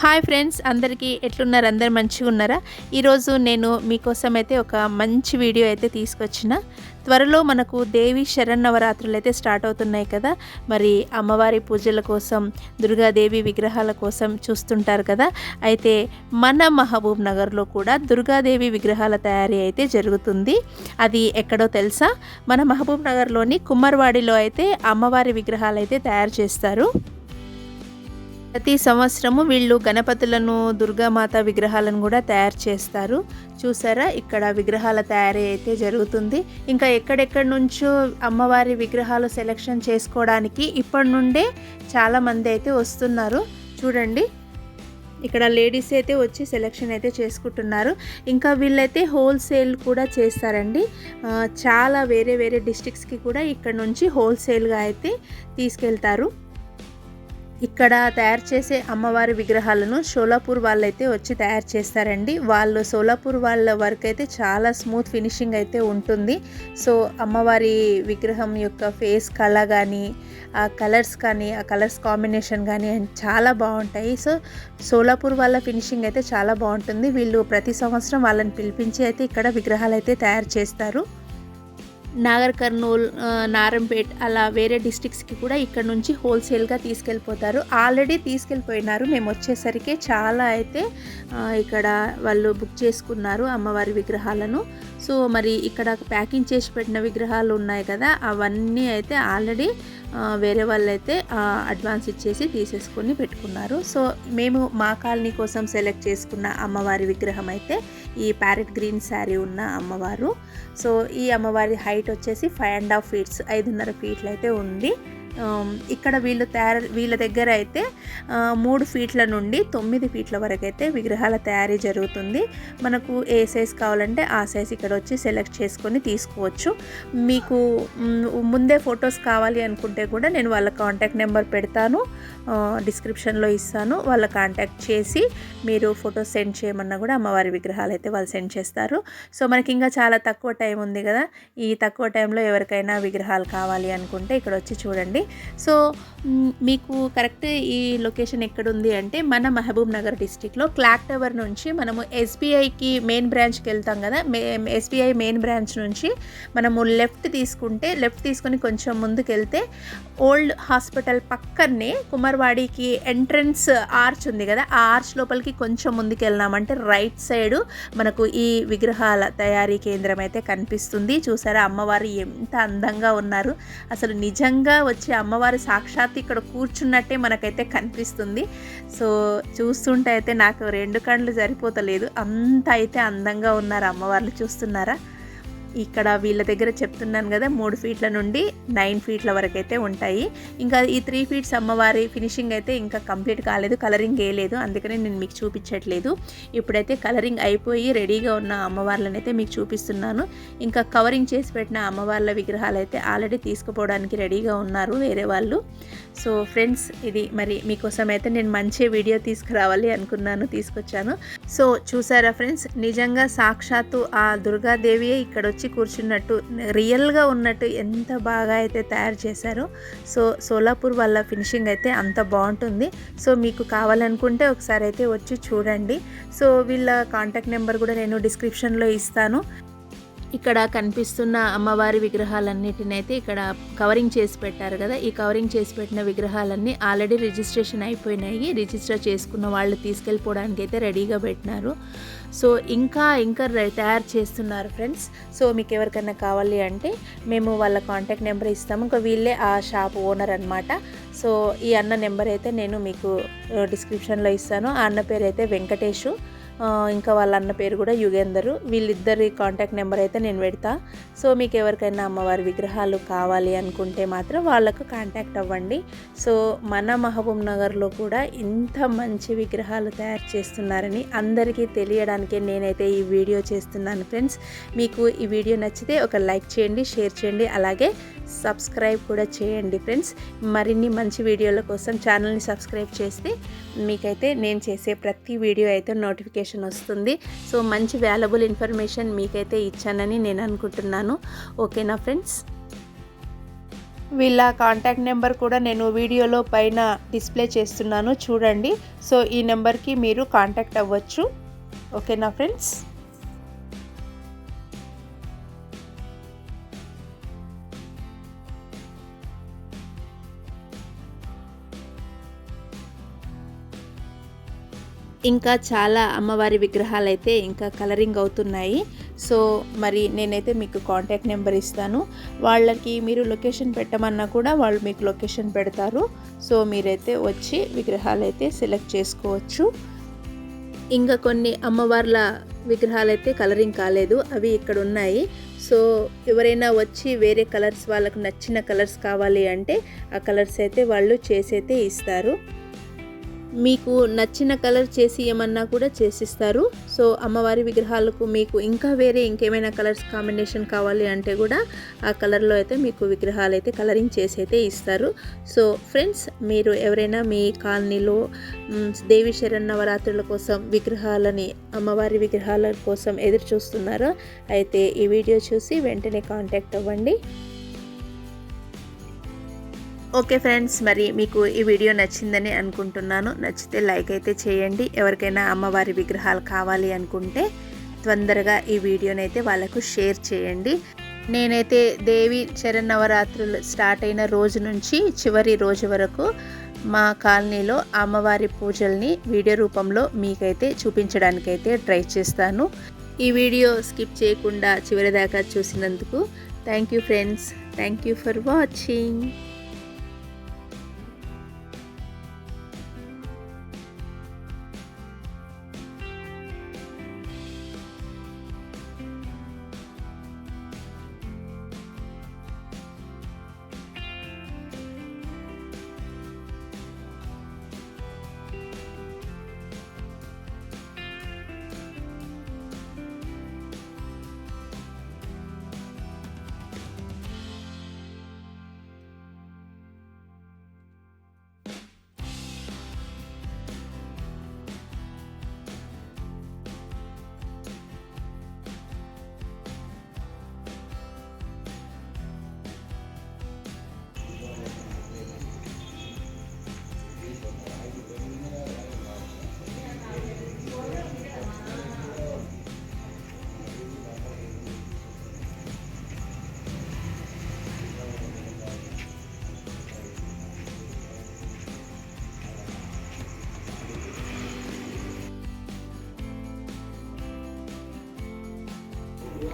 Hi friends అందరికీ ఎట్లున్నారు? అందరు మంచిగా ఉన్నారా? ఈరోజు నేను మీకోసం అయితే ఒక మంచి వీడియో అయితే తీసుకొచ్చిన. త్వరలో మనకు దేవి శరన్నవరాత్రులు అయితే స్టార్ట్ అవుతున్నాయి కదా. మరి అమ్మవారి పూజల కోసం దుర్గాదేవి విగ్రహాల కోసం చూస్తుంటారు కదా. అయితే మన మహబూబ్ నగర్లో కూడా దుర్గాదేవి విగ్రహాల తయారీ అయితే జరుగుతుంది. అది ఎక్కడో తెలుసా? మన మహబూబ్ నగర్లోని కుమ్మర్వాడిలో అయితే అమ్మవారి విగ్రహాలు అయితే తయారు చేస్తారు. ప్రతి సంవత్సరము వీళ్ళు గణపతులను దుర్గామాత విగ్రహాలను కూడా తయారు చేస్తారు. చూసారా? ఇక్కడ విగ్రహాల తయారీ అయితే జరుగుతుంది. ఇంకా ఎక్కడెక్కడి నుంచో అమ్మవారి విగ్రహాలు సెలెక్షన్ చేసుకోవడానికి ఇప్పటి నుండే చాలామంది అయితే వస్తున్నారు. చూడండి. ఇక్కడ లేడీస్ అయితే వచ్చి సెలెక్షన్ అయితే చేసుకుంటున్నారు. ఇంకా వీళ్ళైతే హోల్సేల్ కూడా చేస్తారండి. చాలా వేరే వేరే డిస్ట్రిక్ట్స్కి కూడా ఇక్కడ నుంచి హోల్సేల్గా అయితే తీసుకెళ్తారు. ఇక్కడ తయారు చేసే అమ్మవారి విగ్రహాలను షోలాపూర్ వాళ్ళైతే వచ్చి తయారు చేస్తారండి. వాళ్ళు సోలాపూర్ వాళ్ళ వర్క్ అయితే చాలా స్మూత్ ఫినిషింగ్ అయితే ఉంటుంది. సో అమ్మవారి విగ్రహం యొక్క ఫేస్ కళ కానీ ఆ కలర్స్ కానీ ఆ కలర్స్ కాంబినేషన్ కానీ చాలా బాగుంటాయి. సో సోలాపూర్ వాళ్ళ ఫినిషింగ్ అయితే చాలా బాగుంటుంది. వీళ్ళు ప్రతి సంవత్సరం వాళ్ళని పిలిపించి అయితే ఇక్కడ విగ్రహాలు అయితే తయారు చేస్తారు. నాగర్ కర్నూల్ నారంపేట్ అలా వేరే డిస్ట్రిక్ట్స్కి కూడా ఇక్కడ నుంచి హోల్సేల్గా తీసుకెళ్ళిపోతారు. ఆల్రెడీ తీసుకెళ్ళిపోయినారు. మేము వచ్చేసరికి చాలా అయితే ఇక్కడ వాళ్ళు బుక్ చేసుకున్నారు అమ్మవారి విగ్రహాలను. సో మరి ఇక్కడ ప్యాకింగ్ చేసి పెట్టిన విగ్రహాలు ఉన్నాయి కదా అవన్నీ అయితే ఆల్రెడీ వేరే వాళ్ళైతే అడ్వాన్స్ ఇచ్చేసి తీసేసుకొని పెట్టుకున్నారు. సో మేము మా కాలనీ కోసం సెలెక్ట్ చేసుకున్న అమ్మవారి విగ్రహం అయితే ఈ ప్యారెట్ గ్రీన్ శారీ ఉన్న అమ్మవారు. సో ఈ అమ్మవారి హైట్ వచ్చేసి ఫైవ్ అండ్ హాఫ్ ఫీట్స్ ఐదున్నర ఫీట్లు అయితే ఉంది. ఇక్కడ వీళ్ళు తయారు వీళ్ళ దగ్గర అయితే మూడు ఫీట్ల నుండి తొమ్మిది ఫీట్ల వరకు అయితే విగ్రహాల తయారీ జరుగుతుంది. మనకు ఏ సైజ్ కావాలంటే ఆ సైజ్ ఇక్కడ వచ్చి సెలెక్ట్ చేసుకొని తీసుకోవచ్చు. మీకు ముందే ఫొటోస్ కావాలి అనుకుంటే కూడా నేను వాళ్ళ కాంటాక్ట్ నెంబర్ పెడతాను. డిస్క్రిప్షన్లో ఇస్తాను. వాళ్ళ కాంటాక్ట్ చేసి మీరు ఫొటోస్ సెండ్ చేయమన్నా కూడా అమ్మవారి విగ్రహాలు అయితే వాళ్ళు సెండ్ చేస్తారు. సో మనకి ఇంకా చాలా తక్కువ టైం ఉంది కదా. ఈ తక్కువ టైంలో ఎవరికైనా విగ్రహాలు కావాలి అనుకుంటే ఇక్కడ వచ్చి చూడండి. సో మీకు కరెక్ట్ ఈ లొకేషన్ ఎక్కడుంది అంటే మన మహబూబ్ నగర్ డిస్టిక్లో క్లాక్ టవర్ నుంచి మనము ఎస్బీఐకి మెయిన్ బ్రాంచ్కి వెళ్తాం కదా మే ఎస్బీఐ మెయిన్ బ్రాంచ్ నుంచి మనము లెఫ్ట్ తీసుకుంటే లెఫ్ట్ తీసుకొని కొంచెం ముందుకు వెళ్తే ఓల్డ్ హాస్పిటల్ పక్కనే కుమార్వాడికి ఎంట్రన్స్ ఆర్చ్ ఉంది కదా ఆ ఆర్చ్ లోపలికి కొంచెం ముందుకు వెళ్ళినామంటే రైట్ సైడ్ మనకు ఈ విగ్రహాల తయారీ కేంద్రం అయితే కనిపిస్తుంది. చూసారా అమ్మవారు ఎంత అందంగా ఉన్నారు. అసలు నిజంగా వచ్చి అమ్మవారు సాక్షాత్ ఇక్కడ కూర్చున్నట్టే మనకైతే కనిపిస్తుంది. సో చూస్తుంటే అయితే నాకు రెండు కళ్ళు సరిపోతలేదు. అంత అయితే అందంగా ఉన్నారు అమ్మవార్లు. చూస్తున్నారా? ఇక్కడ వీళ్ళ దగ్గర చెప్తున్నాను కదా మూడు ఫీట్ల నుండి నైన్ ఫీట్ల వరకు అయితే ఉంటాయి. ఇంకా ఈ త్రీ ఫీట్స్ అమ్మవారి ఫినిషింగ్ అయితే ఇంకా కంప్లీట్ కాలేదు కలరింగ్ వేయలేదు అందుకనే నేను మీకు చూపించట్లేదు. ఇప్పుడైతే కలరింగ్ అయిపోయి రెడీగా ఉన్న అమ్మవార్లను అయితే మీకు చూపిస్తున్నాను. ఇంకా కవరింగ్ చేసి పెట్టిన అమ్మవార్ల విగ్రహాలు అయితే ఆల్రెడీ తీసుకుపోవడానికి రెడీగా ఉన్నారు వేరే వాళ్ళు. సో ఫ్రెండ్స్ ఇది మరి మీకోసం అయితే నేను మంచి వీడియో తీసుకురావాలి అనుకున్నాను తీసుకొచ్చాను. సో చూసారా ఫ్రెండ్స్ నిజంగా సాక్షాత్తు ఆ దుర్గాదేవియే ఇక్కడ వచ్చి కూర్చున్నట్టు రియల్గా ఉన్నట్టు ఎంత బాగా అయితే తయారు చేశారో. సో సోలాపూర్ వాళ్ళ ఫినిషింగ్ అయితే అంత బాగుంటుంది. సో మీకు కావాలనుకుంటే ఒకసారి అయితే వచ్చి చూడండి. సో వీళ్ళ కాంటాక్ట్ నెంబర్ కూడా నేను డిస్క్రిప్షన్లో ఇస్తాను. ఇక్కడ కనిపిస్తున్న అమ్మవారి విగ్రహాలన్నిటిని అయితే ఇక్కడ కవరింగ్ చేసి పెట్టారు కదా. ఈ కవరింగ్ చేసి పెట్టిన విగ్రహాలన్నీ ఆల్రెడీ రిజిస్ట్రేషన్ అయిపోయినాయి. రిజిస్టర్ చేసుకున్న వాళ్ళు తీసుకెళ్ళిపోవడానికి అయితే రెడీగా పెట్టినారు. సో ఇంకా ఇంకా తయారు చేస్తున్నారు ఫ్రెండ్స్ సో మీకు ఎవరికైనా కావాలి అంటే మేము వాళ్ళ కాంటాక్ట్ నెంబర్ ఇస్తాము. ఇంకా వీళ్ళే ఆ షాప్ ఓనర్ అనమాట సో ఈ అన్న నెంబర్ అయితే నేను మీకు డిస్క్రిప్షన్లో ఇస్తాను. ఆ అన్న పేరు అయితే వెంకటేషు. ఇంకా వాళ్ళ అన్న పేరు కూడా యుగేందరు. వీళ్ళిద్దరి కాంటాక్ట్ నెంబర్ అయితే నేను పెడతా. సో మీకు ఎవరికైనా అమ్మవారి విగ్రహాలు కావాలి అనుకుంటే మాత్రం వాళ్ళకు కాంటాక్ట్ అవ్వండి. సో మన మహబూబ్ నగర్లో కూడా ఇంత మంచి విగ్రహాలు తయారు చేస్తున్నారని అందరికీ తెలియడానికే నేనైతే ఈ వీడియో చేస్తున్నాను ఫ్రెండ్స్. మీకు ఈ వీడియో నచ్చితే ఒక లైక్ చేయండి షేర్ చేయండి. అలాగే సబ్స్క్రైబ్ కూడా చేయండి ఫ్రెండ్స్. మరిన్ని మంచి వీడియోల కోసం ఛానల్ని సబ్స్క్రైబ్ చేస్తే మీకైతే నేను చేసే ప్రతి వీడియో అయితే నోటిఫికేషన్ వస్తుంది. సో మంచి వాల్యుబుల్ ఇన్ఫర్మేషన్ మీకైతే ఇచ్చానని నేను అనుకుంటున్నాను. ఓకేనా ఫ్రెండ్స్? వీళ్ళ కాంటాక్ట్ నెంబర్ కూడా నేను వీడియోలో పైన డిస్ప్లే చేస్తున్నాను. చూడండి. సో ఈ నెంబర్కి మీరు కాంటాక్ట్ అవ్వచ్చు. ఓకేనా ఫ్రెండ్స్? ఇంకా చాలా అమ్మవారి విగ్రహాలు అయితే ఇంకా కలరింగ్ అవుతున్నాయి. సో మరి నేనైతే మీకు కాంటాక్ట్ నెంబర్ ఇస్తాను. వాళ్ళకి మీరు లొకేషన్ పెట్టమన్నా కూడా వాళ్ళు మీకు లొకేషన్ పెడతారు. సో మీరైతే వచ్చి విగ్రహాలు అయితే సెలెక్ట్ చేసుకోవచ్చు. ఇంకా కొన్ని అమ్మవార్ల విగ్రహాలు అయితే కలరింగ్ కాలేదు. అవి ఇక్కడ ఉన్నాయి. సో ఎవరైనా వచ్చి వేరే కలర్స్ వాళ్ళకు నచ్చిన కలర్స్ కావాలి అంటే ఆ కలర్స్ అయితే వాళ్ళు చేసైతే ఇస్తారు. మీకు నచ్చిన కలర్ చేసి ఏమన్నా కూడా చేసిస్తారు. సో అమ్మవారి విగ్రహాలకు మీకు ఇంకా వేరే ఇంకేమైనా కలర్స్ కాంబినేషన్ కావాలి అంటే కూడా ఆ కలర్లో అయితే మీకు విగ్రహాలు అయితే కలరింగ్ చేసి అయితే ఇస్తారు. సో ఫ్రెండ్స్ మీరు ఎవరైనా మీ కాలనీలో మ్, దేవి శరన్నవరాత్రుల కోసం విగ్రహాలని అమ్మవారి విగ్రహాల కోసం ఎదురు చూస్తున్నారో అయితే ఈ వీడియో చూసి వెంటనే కాంటాక్ట్ అవ్వండి. ఓకే ఫ్రెండ్స్ మరి మీకు ఈ వీడియో నచ్చిందని అనుకుంటున్నాను. నచ్చితే లైక్ అయితే చేయండి. ఎవరికైనా అమ్మవారి విగ్రహాలు కావాలి అనుకుంటే తొందరగా ఈ వీడియోని అయితే వాళ్ళకు షేర్ చేయండి. నేనైతే దేవి శరన్నవరాత్రులు స్టార్ట్ అయిన రోజు నుంచి చివరి రోజు వరకు మా కాలనీలో అమ్మవారి పూజల్ని వీడియో రూపంలో మీకైతే చూపించడానికైతే ట్రై చేస్తాను. ఈ వీడియో స్కిప్ చేయకుండా చివరి దాకా చూసినందుకు thank you friends. Thank you for watching.